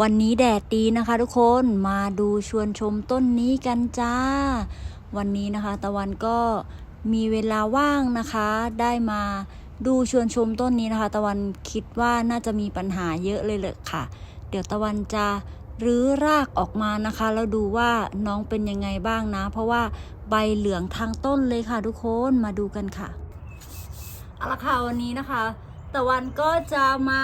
วันนี้แดดดีนะคะทุกคนมาดูชวนชมต้นนี้กันจ้า วันนี้นะคะตะวันก็มีเวลาว่างนะคะ ได้มาดูชวนชมต้นนี้นะคะ ตะวันคิดว่าน่าจะมีปัญหาเยอะเลยเลยค่ะ เดี๋ยวตะวันจะรื้อรากออกมานะคะ แล้วดูว่าน้องเป็นยังไงบ้างนะ เพราะว่าใบเหลืองทางต้นเลยค่ะทุกคนมาดูกันค่ะเอาละค่ะวันนี้นะคะ ตะวันก็จะมา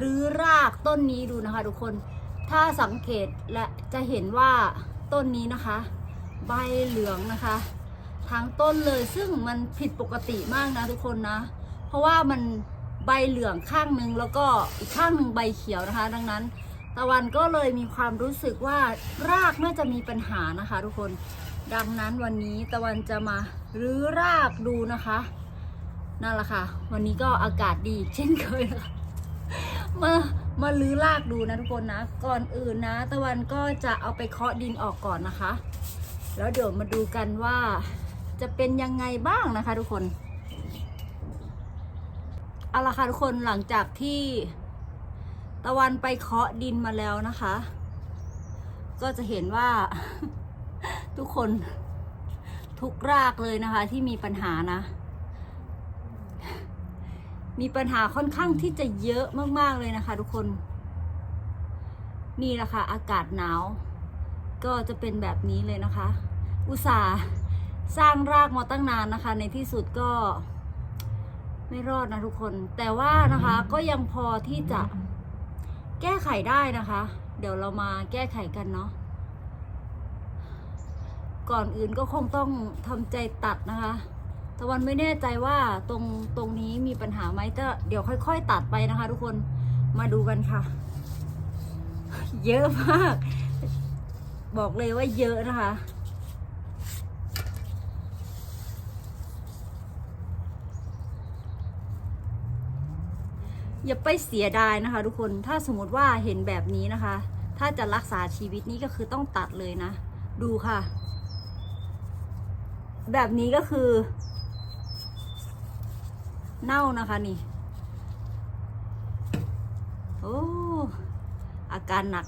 รื้อรากต้นนี้ดูนะคะทุกคน ถ้าสังเกตและจะเห็นว่าต้นนี้นะคะ ใบเหลืองนะคะทั้งต้นเลยซึ่งมันผิดปกติมากนะทุกคนนะ เพราะว่ามันใบเหลืองข้างหนึ่งแล้วก็อีกข้างหนึ่งใบเขียวนะคะ ดังนั้นตะวันก็เลยมีความรู้สึกว่ารากน่าจะมีปัญหานะคะ ทุกคน ดังนั้นวันนี้ตะวันจะมารื้อรากดูนะคะนั่นแหละค่ะ วันนี้ก็อากาศดีเช่นเคยนะคะ มามาลื้อรากดูนะทุกคนนะ ก่อนอื่นนะ ตะวันก็จะเอาไปเคาะดินออกก่อนนะคะ แล้วเดี๋ยวมาดูกันว่าจะเป็นยังไงบ้างนะคะ ทุกคนเอาละค่ะทุกคนหลังจากที่ตะวันไปเคาะดินมาแล้วนะคะ ก็จะเห็นว่าทุกคนทุกรากเลยนะคะที่มีปัญหานะ มีปัญหาค่อนข้างที่จะเยอะมากๆเลยนะคะ ทุกคน นี่แหละค่ะ อากาศหนาว ก็จะเป็นแบบนี้เลยนะคะ อุตส่าห์สร้างรากมาตั้งนานนะคะ ในที่สุดก็ ไม่รอดนะทุกคน แต่ว่านะคะก็ยังพอที่จะแก้ไขได้นะคะ เดี๋ยวเรามาแก้ไขกันเนาะก่อนอื่นก็คงต้องทำใจตัดนะคะ ตะวันไม่แน่ใจว่าตรงตรงนี้มีปัญหาไหมก็เดี๋ยวค่อย ๆ ตัดไปนะคะ ทุกคนมาดูกันค่ะ เยอะมาก บอกเลยว่าเยอะนะคะ อย่าไปเสียดายนะคะ ทุกคนถ้าสมมติว่าเห็นแบบนี้นะคะ ถ้าจะรักษาชีวิตนี้ก็คือต้องตัดเลยนะ ดูค่ะ แบบนี้ก็คือ เน่านะคะนี่ โอ้อาการหนัก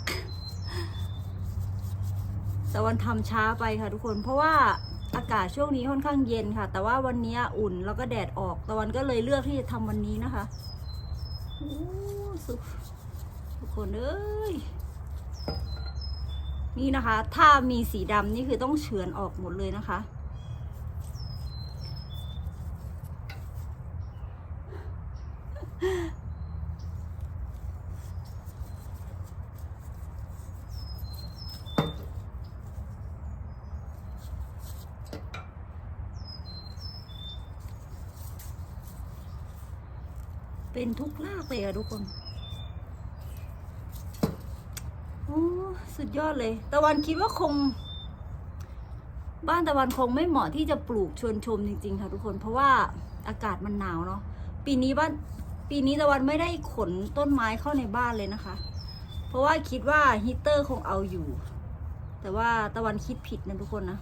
แต่วันทำช้าไปค่ะทุกคน เพราะว่าอากาศช่วงนี้ค่อนข้างเย็นค่ะ แต่ว่าวันนี้อุ่นแล้วก็แดดออก ตะวันก็เลยเลือกที่จะทำวันนี้นะคะโอ้สุทุกคนเอ้ย นี่นะคะ ถ้ามีสีดำนี่คือต้องเฉือนออกหมดเลยนะคะ เป็นทุกลาก เลยอะทุกคนโอ้สุดยอดเลย ตะวันคิดว่าคง บ้านตะวันคงไม่เหมาะที่จะปลูกชวนชมจริง ๆ ค่ะทุกคน เพราะว่าอากาศมันหนาวเนาะ ปีนี้บ้าน ปีนี้ตะวันไม่ได้ขนต้นไม้เข้าในบ้านเลยนะคะ เพราะว่าคิดว่าฮีเตอร์คงเอาอยู่ แต่ว่าตะวันคิดผิดนะทุกคนนะ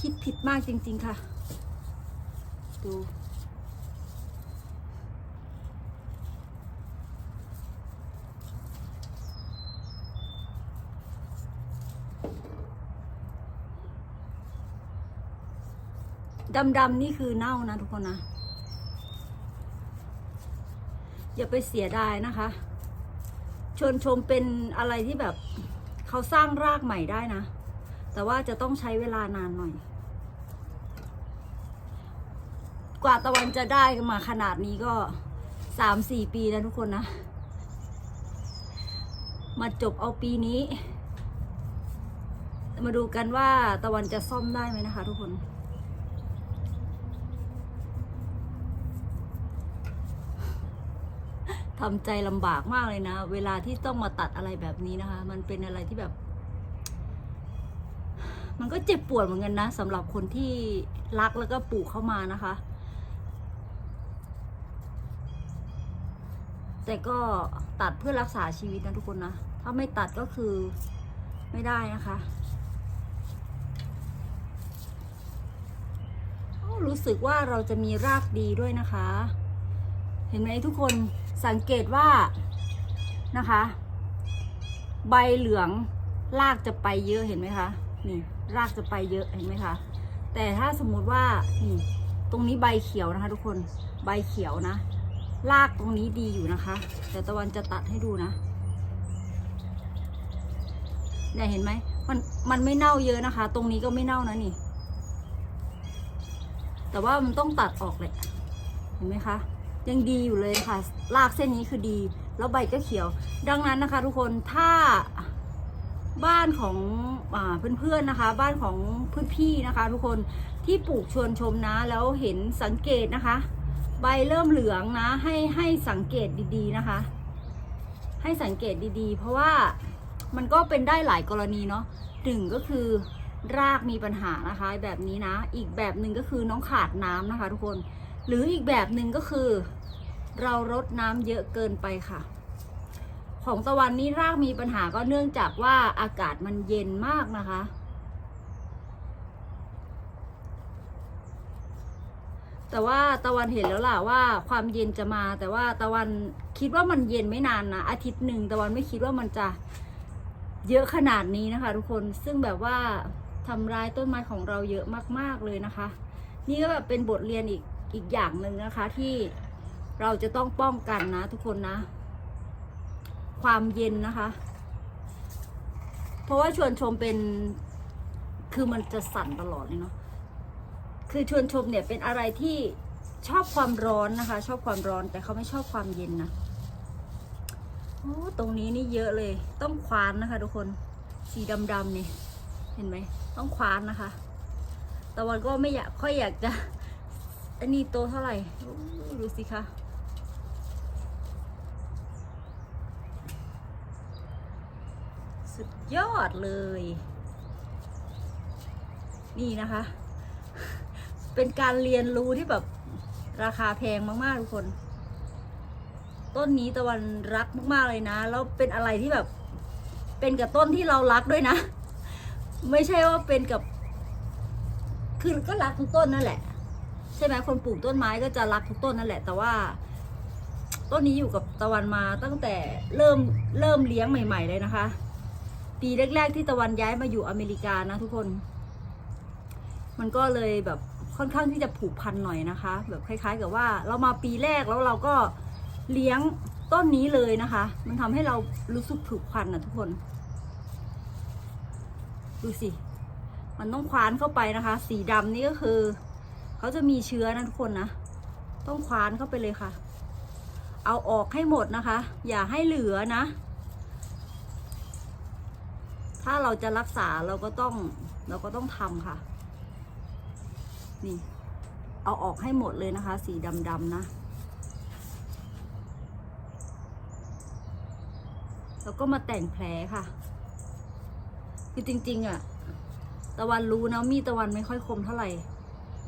คิดผิดมากจริง ๆ ค่ะ ดู ดำๆนี่คือเน่านะทุกคนนะ อย่าไปเสียดายนะคะ ชวนชมเป็นอะไรที่แบบเขาสร้างรากใหม่ได้นะ แต่ว่าจะต้องใช้เวลานานหน่อย กว่าตะวันจะได้มาขนาดนี้ก็สามสี่ปีแล้วทุกคนนะ มาจบเอาปีนี้ มาดูกันว่าตะวันจะซ่อมได้ไหมนะคะ ทุกคนทำใจลำบากมากเลยนะ เวลาที่ต้องมาตัดอะไรแบบนี้นะคะ มันเป็นอะไรที่แบบ มันก็เจ็บปวดเหมือนกันนะสำหรับคนที่รักแล้วก็ปลูกเข้ามานะคะ แต่ก็ตัดเพื่อรักษาชีวิตนะทุกคนนะ ถ้าไม่ตัดก็คือไม่ได้นะคะโอ้ รู้สึกว่าเราจะมีรากดีด้วยนะคะ เห็นไหมทุกคนสังเกตว่านะคะ ใบเหลืองรากจะไปเยอะเห็นไหมคะนี่รากจะไปเยอะเห็นไหมคะแต่ถ้าสมมุติว่านี่ตรงนี้ใบเขียวนะคะ ทุกคนใบเขียวนะรากตรงนี้ดีอยู่นะคะ แต่ตะวันจะตัดให้ดูนะเนี่ยเห็นไหมมันมันไม่เน่าเยอะนะคะ ตรงนี้ก็ไม่เน่านะนี่ แต่ว่ามันต้องตัดออกแหละเห็นไหมคะ ยังดีอยู่เลยค่ะรากเส้นนี้คือดี แล้วใบก็เขียว ดังนั้นนะคะทุกคนถ้าบ้านของอเพื่อนๆนะคะ บ้านของเพื่อนพี่นะคะ ทุกคนที่ปลูกชวนชมนะ แล้วเห็นสังเกตนะคะ ใบเริ่มเหลืองนะ ให้ให้สังเกตดีๆนะคะ ให้สังเกตดีๆ เพราะว่ามันก็เป็นได้หลายกรณีเนาะหนึ่งก็คือ รากมีปัญหานะคะแบบนี้นะ อีกแบบหนึ่งก็คือน้องขาดน้ำนะคะ ทุกคน หรืออีกแบบหนึ่งก็คือ เรารดน้ำเยอะเกินไปค่ะ ของตะวันนี้รากมีปัญหาก็เนื่องจากว่าอากาศมันเย็นมากนะคะ แต่ว่าตะวันเห็นแล้วล่ะว่าความเย็นจะมา แต่ว่าตะวันคิดว่ามันเย็นไม่นานนะอาทิตย์หนึ่งตะวันไม่คิดว่ามันจะเยอะขนาดนี้นะคะ ทุกคนซึ่งแบบว่า ทำร้ายต้นไม้ของเราเยอะมาก ๆเลยนะคะ นี่ก็แบบเป็นบทเรียนอีกอีกอย่างหนึ่งนะคะที่เราจะต้องป้องกันนะทุกคนนะ ความเย็นนะคะ เพราะว่าชวนชมเป็นคือมันจะสั่นตลอดเลยเนาะคือชวนชมเนี่ยเป็นอะไรที่ชอบความร้อนนะคะ ชอบความร้อนแต่เขาไม่ชอบความเย็นนะโอ้ตรงนี้นี่เยอะเลย ต้องควานนะคะ ทุกคน สีดำๆนี่ เห็นไหมต้องคว้านนะคะ ตะวันก็ไม่อยากค่อยอยากจะอันนี้โตเท่าไหร่ดูสิคะสุดยอดเลย นี่นะคะ เป็นการเรียนรู้ที่แบบราคาแพงมากๆทุกคน ต้นนี้ตะวันรักมากๆเลยนะ แล้วเป็นอะไรที่แบบ เป็นกับต้นที่เรารักด้วยนะ ไม่ใช่ว่าเป็นกับ คือก็รักทุกต้นนั่นแหละ ใช่ไหมคนปลูกต้นไม้ก็จะรักทุกต้นนั่นแหละ แต่ว่า ต้นนี้อยู่กับตะวันมาตั้งแต่เริ่มเริ่มเลี้ยงใหม่ ๆ เลยนะคะ ปีแรก ๆ ที่ตะวันย้ายมาอยู่อเมริกานะทุกคน มันก็เลยแบบค่อนข้างที่จะผูกพันหน่อยนะคะ แบบคล้าย ๆ กับว่า เรามาปีแรกแล้วเราก็เลี้ยงต้นนี้เลยนะคะ มันทำให้เรารู้สึกผูกพันนะทุกคน ดูสิ มันต้องคว้านเข้าไปนะคะ สีดำนี่ก็คือเขาจะมีเชื้อนะทุกคนนะ ต้องคว้านเข้าไปเลยค่ะ เอาออกให้หมดนะคะ อย่าให้เหลือนะ ถ้าเราจะรักษาเราก็ต้องเราก็ต้องทำค่ะ นี่ เอาออกให้หมดเลยนะคะ สีดำๆนะแล้วก็มาแต่งแผลค่ะ คือจริง ๆอะตะวันรู้นะมีดตะวันไม่ค่อยคมเท่าไหร่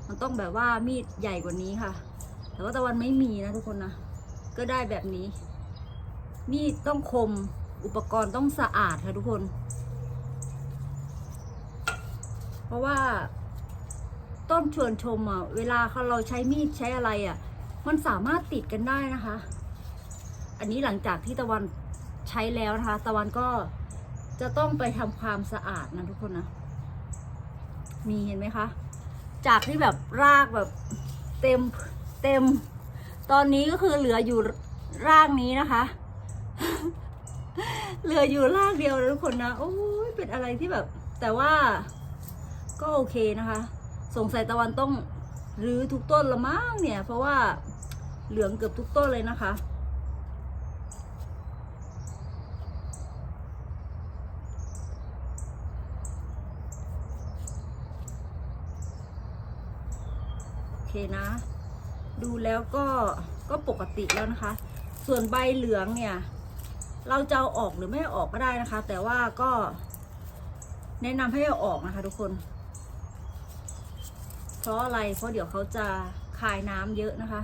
มันต้องแบบว่ามีดใหญ่กว่านี้ค่ะ แต่ว่าตะวันไม่มีนะทุกคนนะ ก็ได้แบบนี้ มีดต้องคม อุปกรณ์ต้องสะอาดค่ะทุกคน เพราะว่าต้นชวนชมอะ เวลาเราใช้มีดใช้อะไรอะ มันสามารถติดกันได้นะคะ อันนี้หลังจากที่ตะวันใช้แล้วนะคะ ตะวันก็ จะต้องไปทำความสะอาดนะทุกคนนะ มีเห็นไหมคะ จากที่แบบรากแบบเต็มเต็ม ตอนนี้ก็คือเหลืออยู่รากนี้นะคะ เหลืออยู่รากเดียวนะทุกคนนะ โอ้ยเป็นอะไรที่แบบ แต่ว่าก็โอเคนะคะ สงสัยตะวันต้องรื้อทุกต้นละมั้งเนี่ย เพราะว่าเหลืองเกือบทุกต้นเลยนะคะ เคนะ ดูแล้วก็ก็ปกติแล้วนะคะ ส่วนใบเหลืองเนี่ย เราจะเอาออกหรือไม่ออกก็ได้นะคะ แต่ว่าก็ แนะนำให้เอาออกนะคะ ทุกคน เพราะอะไรเพราะเดี๋ยวเขาจะคายน้ำเยอะนะคะ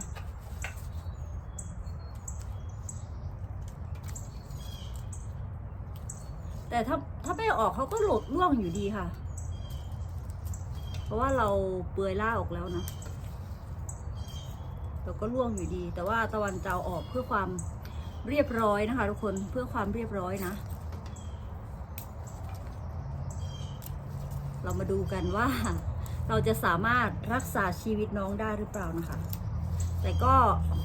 แต่ถ้าถ้าไม่ออกเขาก็หลดร่วงอยู่ดีค่ะ เพราะว่าเราเปลือยล่าออกแล้วนะ เราก็ร่วงอยู่ดี แต่ว่าตะวันจะเอาออกเพื่อความเรียบร้อยนะคะ ทุกคนเพื่อความเรียบร้อยนะ เรามาดูกันว่า เราจะสามารถรักษาชีวิตน้องได้หรือเปล่านะคะ แต่ก็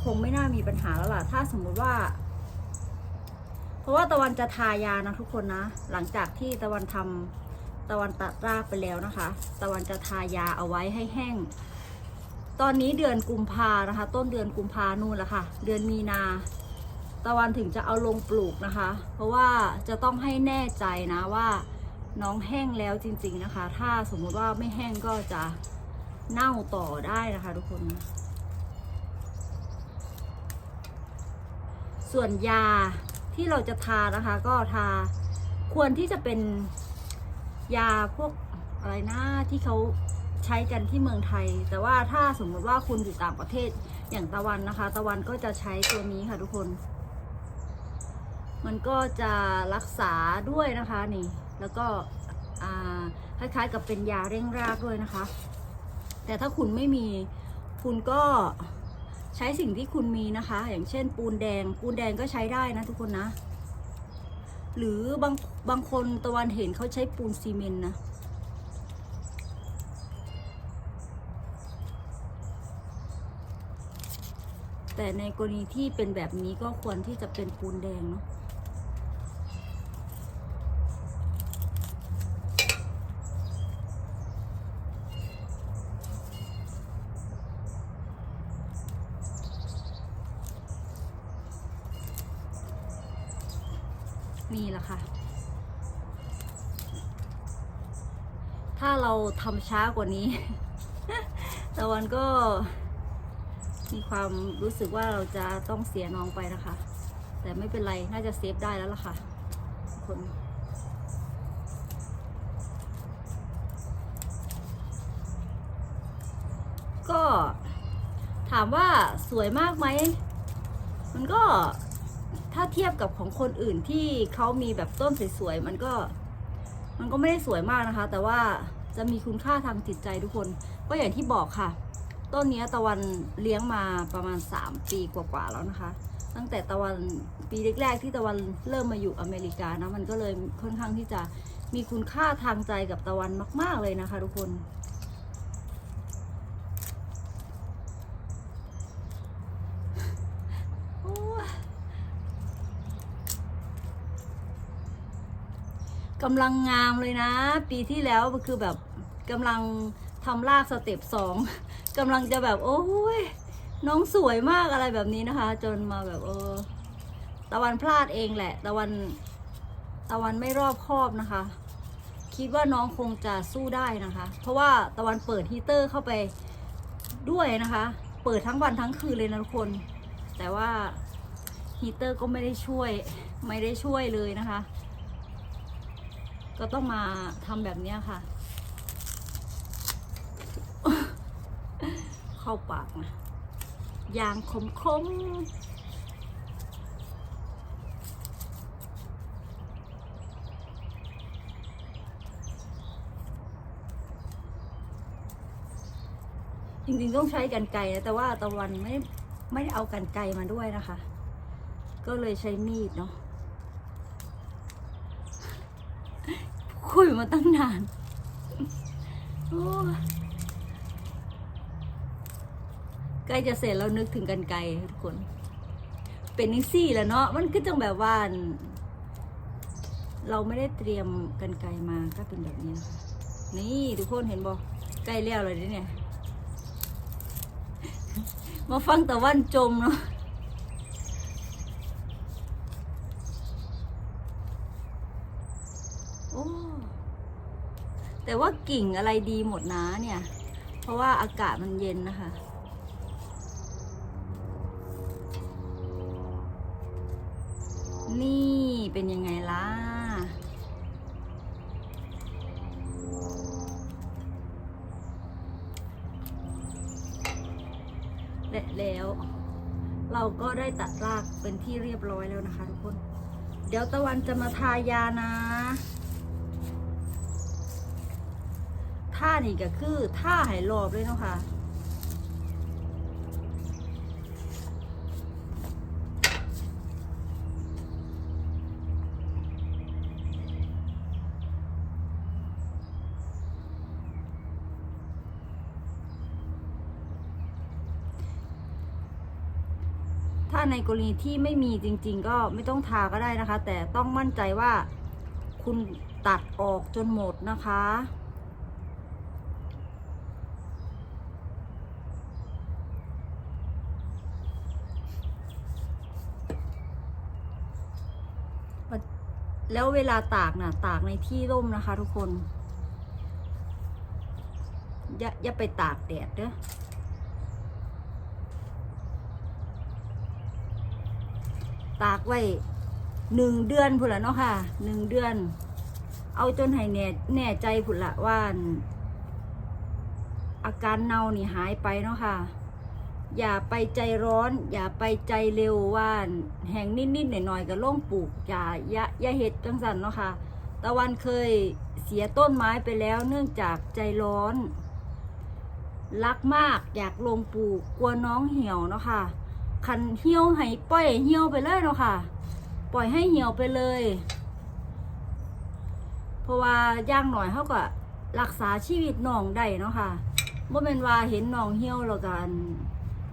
คงไม่น่ามีปัญหาแล้วล่ะถ้าสมมุติว่า เพราะว่าตะวันจะทายานะทุกคนนะ หลังจากที่ตะวันทำตะวันตัดรากไปแล้วนะคะ ตะวันจะทายาเอาไว้ให้แห้ง ตอนนี้เดือนกุมภานะคะ ต้นเดือนกุมภานู่นแหละค่ะ เดือนมีนา ตะวันถึงจะเอาลงปลูกนะคะ เพราะว่าจะต้องให้แน่ใจนะว่าน้องแห้งแล้วจริง ๆนะคะ ถ้าสมมุติว่าไม่แห้งก็จะเน่าต่อได้นะคะทุกคน ส่วนยาที่เราจะทานะคะก็ทาควรที่จะเป็นยาพวกอะไรนะที่เขา ใช้กันที่เมืองไทย แต่ว่าถ้าสมมติว่าคุณอยู่ต่างประเทศอย่างตะวันนะคะ ตะวันก็จะใช้ตัวนี้ค่ะทุกคน มันก็จะรักษาด้วยนะคะนี่ แล้วก็คล้ายๆกับเป็นยาเร่งรากด้วยนะคะ แต่ถ้าคุณไม่มีคุณก็ใช้สิ่งที่คุณมีนะคะ อย่างเช่น ปูนแดง ปูนแดงก็ใช้ได้นะทุกคนนะ หรือบางบางคนตะวันเห็นเขาใช้ปูนซีเมนต์นะ แต่ในกรณีที่เป็นแบบนี้ก็ควรที่จะเป็นปูนแดงเนาะนี่แหละค่ะ ถ้าเราทำช้ากว่านี้ ตะวันก็ มีความรู้สึกว่าเราจะต้องเสียน้องไปนะคะ แต่ไม่เป็นไรน่าจะเซฟได้แล้วล่ะค่ะคนก็ถามว่าสวยมากไหม มันก็ถ้าเทียบกับของคนอื่นที่เขามีแบบต้นสวยๆมันก็มันก็ไม่ได้สวยมากนะคะ แต่ว่าจะมีคุณค่าทางจิตใจทุกคน ก็อย่างที่บอกค่ะ ต้นนี้ตะวันเลี้ยงมาประมาณ 3 ปีกว่าๆแล้วนะคะ ตั้งแต่ตะวันปีแรกๆที่ตะวันเริ่มมาอยู่อเมริกานะมันก็เลยค่อนข้างที่จะมีคุณค่าทางใจกับตะวันมาก ๆเลยนะคะ ทุกคนกำลังงามเลยนะ ปีที่แล้วคือแบบกำลังทำลากสเต็ปสอง กำลังจะแบบโอ้ยน้องสวยมากอะไรแบบนี้นะคะ จนมาแบบเออ ตะวันพลาดเองแหละ ตะวันตะวันไม่รอบคอบนะคะ คิดว่าน้องคงจะสู้ได้นะคะ เพราะว่าตะวันเปิดฮีเตอร์เข้าไปด้วยนะคะ เปิดทั้งวันทั้งคืนเลยนะทุกคน แต่ว่าฮีเตอร์ก็ไม่ได้ช่วย ไม่ได้ช่วยเลยนะคะ ก็ต้องมาทำแบบนี้ค่ะ เข้าปากนะยางคมคมจริงๆต้องใช้กันไกรนะแต่ว่าตะวันไม่ไม่ได้เอากันไกรมาด้วยนะคะ ก็เลยใช้มีดเนาะคุยมาตั้งนานโอ้ยใก ล้จะเสร็จแล้วนึกถึงกันไกลทุกคน เป็นนิซี่แหล้วเนาะมันก็จังแบบว่าเราไม่ได้เตรียมกันไกลมาก็เป็นแบบนี้นะคะนี่ทุกคนเห็นบอกใกล้แล้วเลยเด้เนี่ย มาฟังตะวันจมเนาะโอ้แต่ว่ากิ่งอะไรดีหมดนะเนี่ย เพราะว่าอากาศมันเย็นนะคะ นี่เป็นยังไงล่ะ และแล้ว เราก็ได้ตัดรากเป็นที่เรียบร้อยแล้วนะคะทุกคน เดี๋ยวตะวันจะมาทายานะท่านี่ก็คือท่าไหรอบเลยเนาะค่ะ ถ้าในกรณีที่ไม่มีจริง ๆ ก็ไม่ต้องทาก็ได้นะคะ แต่ต้องมั่นใจว่าคุณตัดออกจนหมดนะคะ แล้วเวลาตากนะ่ะ ตากในที่ร่มนะคะทุกคน อย่าอย่าไปตากแดดเด้อ ตากไว้หนึ่งเดือนพุ่นละเนาะค่ะหนึ่งเดือน เอาจนให้แน่แน่ใจพุ่นละว่าอั่นอาการเน่านี่หายไปเนาะค่ะ อย่าไปใจร้อน อย่าไปใจเร็วว่านแห่งนิดๆหน่อยๆก็ล่งปลูกอย่าอย่าอย่าเห็ดจังสันเนาะค่ะ ตะวันเคยเสียต้นไม้ไปแล้วเนื่องจากใจร้อน รักมากอยากลงปลูกกลัวน้องเหี่ยวเนาะค่ะ คันเหี่ยวให้ปล่อยเหี่ยวไปเลยเนาะค่ะ ปล่อยให้เหี่ยวไปเลย เพราะว่าย่างหน่อยเขาก็รักษาชีวิตน้องได้เนาะค่ะบ่เป็นว่าเห็นน้องเหี่ยวแล้วกัน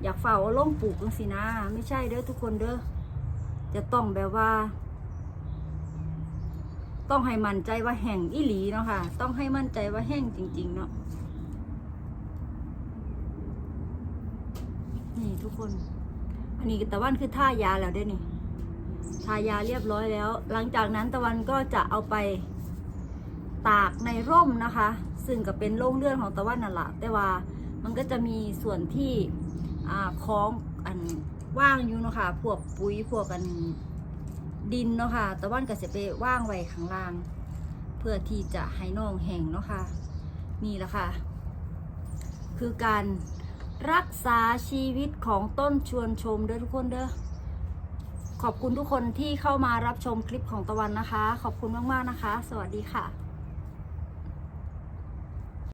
อยากเฝ้าเอาลงปลูกจังสินะ ไม่ใช่เด้อทุกคนเด้อจะต้องแบบว่า ต้องให้มั่นใจว่าแห้งอีหลีเนาะค่ะ ต้องให้มั่นใจว่าแห้งจริง ๆ เนาะนี่ทุกคน อันนี้ตะวันคือท่ายาแล้วเด้นี่ทายาเรียบร้อยแล้ว หลังจากนั้นตะวันก็จะเอาไปตากในร่มนะคะ ซึ่งก็เป็นโรงเลื่อนของตะวันนั่นแหละแต่ว่ามันก็จะมีส่วนที่อ่าคล้องอันว่างอยู่เนาะคะพวกปุ๋ยพวกกันดินเนาะค่ะตะวันก็จะไปว่างไว้ข้างล่าง เพื่อที่จะให้น้องแห้งเนาะค่ะนี่แหละค่ะ คือการ รักษาชีวิตของต้นชวนชมเด้อทุกคนเด้อขอบคุณทุกคนที่เข้ามารับชมคลิปของตะวันนะคะ ขอบคุณมาก ๆ นะคะ สวัสดีค่ะ